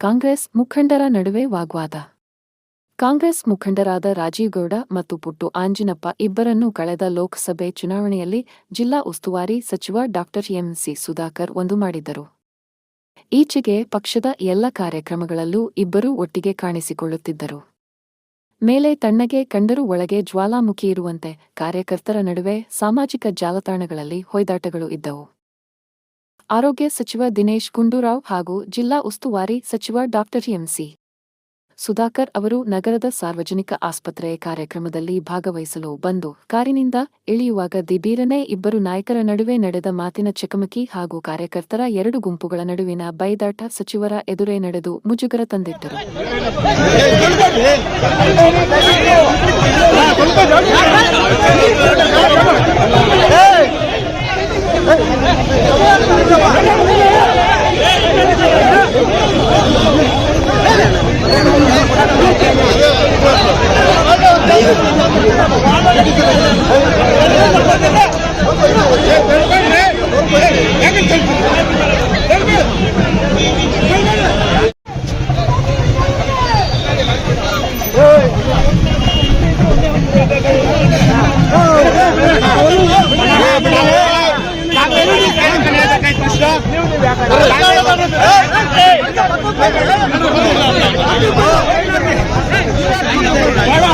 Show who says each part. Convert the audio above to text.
Speaker 1: ಕಾಂಗ್ರೆಸ್ ಮುಖಂಡರ ನಡುವೆ ವಾಗ್ವಾದ. ಕಾಂಗ್ರೆಸ್ ಮುಖಂಡರಾದ ರಾಜೀವ್ ಗೌಡ ಮತ್ತು ಪುಟ್ಟು ಆಂಜಿನಪ್ಪ ಇಬ್ಬರನ್ನು ಕಳೆದ ಲೋಕಸಭೆ ಚುನಾವಣೆಯಲ್ಲಿ ಜಿಲ್ಲಾ ಉಸ್ತುವಾರಿ ಸಚಿವ ಡಾಕ್ಟರ್ ಎಂಸಿ ಸುಧಾಕರ್ ಒಂದು ಮಾಡಿದ್ದರು. ಈಚೆಗೆ ಪಕ್ಷದ ಎಲ್ಲ ಕಾರ್ಯಕ್ರಮಗಳಲ್ಲೂ ಇಬ್ಬರೂ ಒಟ್ಟಿಗೆ ಕಾಣಿಸಿಕೊಳ್ಳುತ್ತಿದ್ದರು. ಮೇಲೆ ತಣ್ಣಗೆ ಕಂಡರೂ ಒಳಗೆ ಜ್ವಾಲಾಮುಖಿ ಇರುವಂತೆ ಕಾರ್ಯಕರ್ತರ ನಡುವೆ ಸಾಮಾಜಿಕ ಜಾಲತಾಣಗಳಲ್ಲಿ ಹೊಯ್ದಾಟಗಳು ಇದ್ದವು. ಆರೋಗ್ಯ ಸಚಿವ ದಿನೇಶ್ ಗುಂಡೂರಾವ್ ಹಾಗೂ ಜಿಲ್ಲಾ ಉಸ್ತುವಾರಿ ಸಚಿವ ಡಾಕ್ಟರ್ ಎಂಸಿ ಸುಧಾಕರ್ ಅವರು ನಗರದ ಸಾರ್ವಜನಿಕ ಆಸ್ಪತ್ರೆ ಕಾರ್ಯಕ್ರಮದಲ್ಲಿ ಭಾಗವಹಿಸಲು ಬಂದು ಕಾರಿನಿಂದ ಇಳಿಯುವಾಗ ದಿಢೀರನೆ ಇಬ್ಬರು ನಾಯಕರ ನಡುವೆ ನಡೆದ ಮಾತಿನ ಚಕಮಕಿ ಹಾಗೂ ಕಾರ್ಯಕರ್ತರ ಎರಡು ಗುಂಪುಗಳ ನಡುವಿನ ಬೈದಾಟ ಸಚಿವರ ಎದುರೇ ನಡೆದು ಮುಜುಗರ ತಂದಿಟ್ಟರು ಬೇಡ